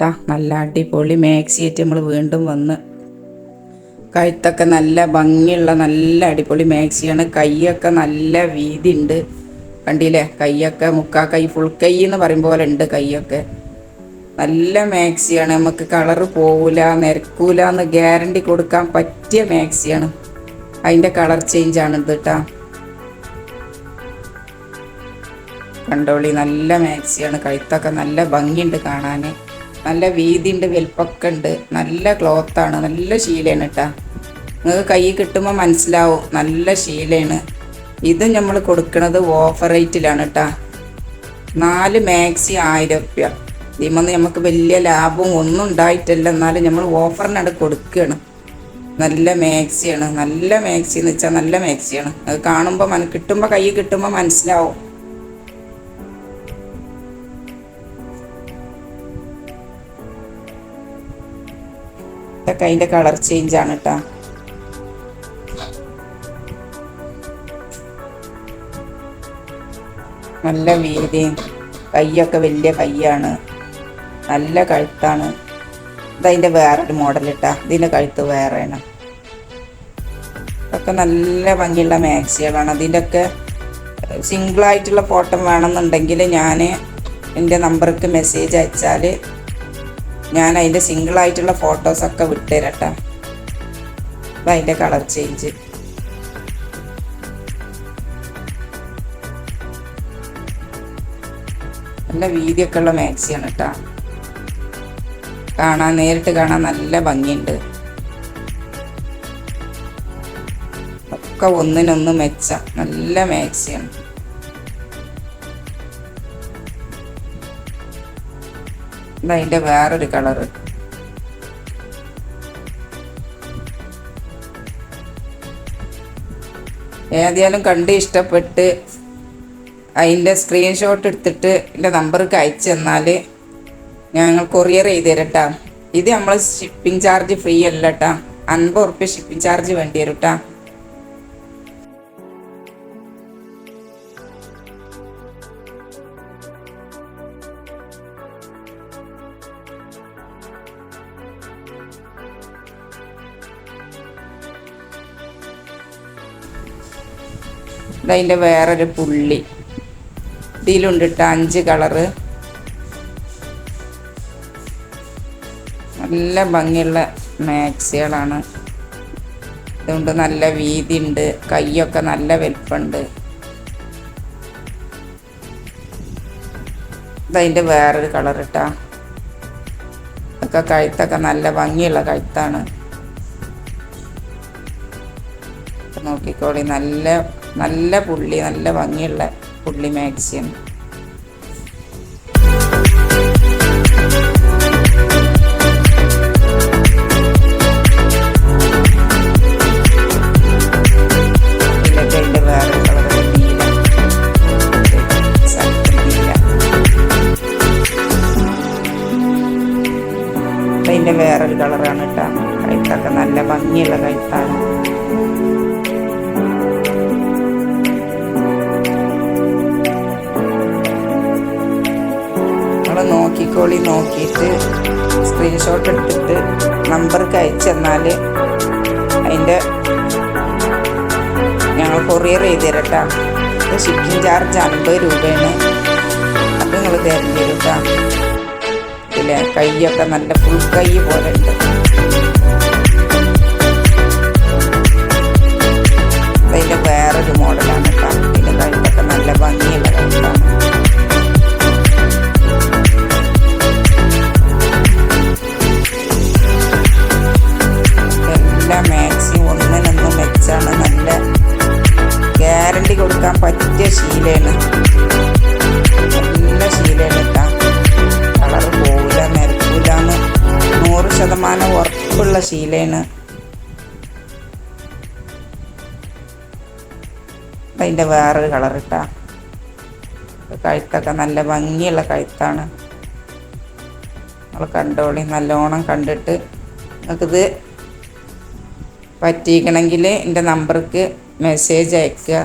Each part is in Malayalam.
ട്ടാ നല്ല അടിപൊളി മാക്സിയേറ്റ് നമ്മൾ വീണ്ടും വന്ന്. കഴുത്തൊക്കെ നല്ല ഭംഗിയുള്ള നല്ല അടിപൊളി മാക്സിയാണ്. കൈയൊക്കെ നല്ല വീതി ഉണ്ട് കണ്ടില്ലേ? കൈയൊക്കെ മുക്കാ കൈ ഫുൾ കൈ എന്ന് പറയും പോലെ ഉണ്ട് കൈയൊക്കെ. നല്ല മാക്സിയാണ്. നമുക്ക് കളറ് പോവില്ല നിരക്കൂല എന്ന് ഗ്യാരണ്ടി കൊടുക്കാൻ പറ്റിയ മാക്സിയാണ്. അതിന്റെ കളർ ചേഞ്ച് ആണ് കേട്ടോ കണ്ടോളി? നല്ല മാക്സിയാണ്. കഴുത്തൊക്കെ നല്ല ഭംഗിയുണ്ട് കാണാൻ നല്ല വീതിയുണ്ട് വലിപ്പൊക്കെ ഉണ്ട് നല്ല ക്ലോത്താണ് നല്ല ശീലയാണ് കേട്ടാ നിങ്ങൾക്ക് കൈ കിട്ടുമ്പോൾ മനസ്സിലാവും നല്ല ശീലയാണ് ഇത് നമ്മൾ കൊടുക്കുന്നത് ഓഫർ റേറ്റിലാണ് കേട്ടാ നാല് മാക്സി ആയിരം റുപ്യ. ഇതിമെന്ന് നമുക്ക് വലിയ ലാഭവും ഒന്നും ഉണ്ടായിട്ടില്ല എന്നാലും നമ്മൾ ഓഫറിനാണ് കൊടുക്കുകയാണ് നല്ല മാക്സിയാണ് നല്ല മാക്സി എന്ന് വെച്ചാൽ നല്ല മാക്സിയാണ്. അത് കാണുമ്പോൾ മന കിട്ടുമ്പോൾ കൈ കിട്ടുമ്പോൾ മനസ്സിലാവും. ഇതൊക്കെ അതിന്റെ കളർ ആണ് കേട്ടോ നല്ല വീതിയും കൈയൊക്കെ വലിയ കൈയാണ് നല്ല കഴുത്താണ്. ഇതതിന്റെ വേറൊരു മോഡൽ ഇട്ടാ ഇതിന്റെ കഴുത്ത് വേറെയാണ്. ഇതൊക്കെ നല്ല ഭംഗിയുള്ള മാക്സികളാണ്. അതിന്റെയൊക്കെ സിംഗിളായിട്ടുള്ള ഫോട്ടോ വേണമെന്നുണ്ടെങ്കിൽ ഞാൻ എന്റെ നമ്പർക്ക് മെസ്സേജ് അയച്ചാൽ ഞാൻ അതിന്റെ സിംഗിളായിട്ടുള്ള ഫോട്ടോസൊക്കെ വിട്ടുതരട്ടെ. അതിന്റെ കളർ ചേഞ്ച് നല്ല വീതിയൊക്കെ ഉള്ള മാക്സിയാണ് കേട്ടോ കാണാൻ നേരിട്ട് കാണാൻ നല്ല ഭംഗിയുണ്ട്. ഒക്കെ ഒന്നിനൊന്ന് മെച്ച. നല്ല മാക്സിയാണ് ഇതതിന്റെ വേറൊരു കളറ് ഏതായാലും കണ്ട് ഇഷ്ടപ്പെട്ട് അതിന്റെ സ്ക്രീൻഷോട്ട് എടുത്തിട്ട് എന്റെ നമ്പർക്ക് അയച്ചു തന്നാൽ ഞങ്ങൾ കൊറിയർ ചെയ്ത് തരട്ടാ. ഇത് നമ്മൾ ഷിപ്പിംഗ് ചാർജ് ഫ്രീ അല്ല കേട്ടാ അൻപത് ഉറുപ്പ്യ ഷിപ്പിംഗ് ചാർജ് വേണ്ടി വരും കേട്ടാ ഇതതിന്റെ വേറൊരു പുള്ളി. ഇതിലുണ്ട് കേട്ടോ അഞ്ച് കളറ്. നല്ല ഭംഗിയുള്ള മാക്സികളാണ്. അതുകൊണ്ട് നല്ല വീതി ഉണ്ട് കൈയൊക്കെ നല്ല വലിപ്പമുണ്ട് ഇതതിന്റെ വേറൊരു കളർ ഇട്ടാ ഒക്കെ കഴുത്തൊക്കെ നല്ല ഭംഗിയുള്ള കഴുത്താണ്. നോക്കിക്കോളി നല്ല നല്ല പുള്ളി നല്ല ഭംഗിയുള്ള പുള്ളി അതിന്റെ വേറൊരു കളറാണ് കേട്ടോ. കഴുത്തൊക്കെ നല്ല ഭംഗിയുള്ള കഴുത്താണ്. നോക്കിക്കോളി നോക്കിയിട്ട് സ്ക്രീൻഷോട്ട് എടുത്തിട്ട് നമ്പർക്ക് അയച്ചു തന്നാൽ അതിന്റെ ഞങ്ങൾ കൊറിയർ ചെയ്ത് തരട്ടാ ഷിപ്പിംഗ് ചാർജ് അൻപത് രൂപയാണ്. അത് നിങ്ങൾ കേട്ടോ ഇതിലെ കൈയൊക്കെ നല്ല ഫുൾ കൈ പോലെ ഉണ്ട്. ശീലയാണ് നല്ല ശീലയാണ് കേട്ടാ കളറ് പോവില്ല നിരക്കൂലെന്ന് നൂറ് ശതമാനം ഉറപ്പുള്ള ശീലയാണ്. അതിന്റെ വേറൊരു കളർ ഇട്ടാ കഴുത്തൊക്കെ നല്ല ഭംഗിയുള്ള കഴുത്താണ്. നിങ്ങൾ കണ്ടോളി നല്ലോണം കണ്ടിട്ട് നിങ്ങൾക്കിത് പറ്റിയിക്കണമെങ്കിൽ എന്റെ നമ്പർക്ക് മെസ്സേജ് അയക്കുക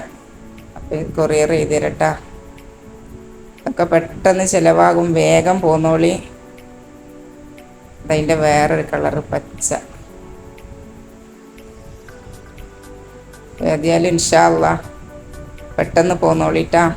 കൊറിയർ ചെയ്ത് തരട്ടാ ഒക്കെ പെട്ടെന്ന് ചിലവാകും. വേഗം പോന്നോളി. അതിന്റെ വേറൊരു കളറ് പച്ച. ഏതായാലും ഇൻഷാല്ല പെട്ടെന്ന് പോന്നോളിട്ടാ.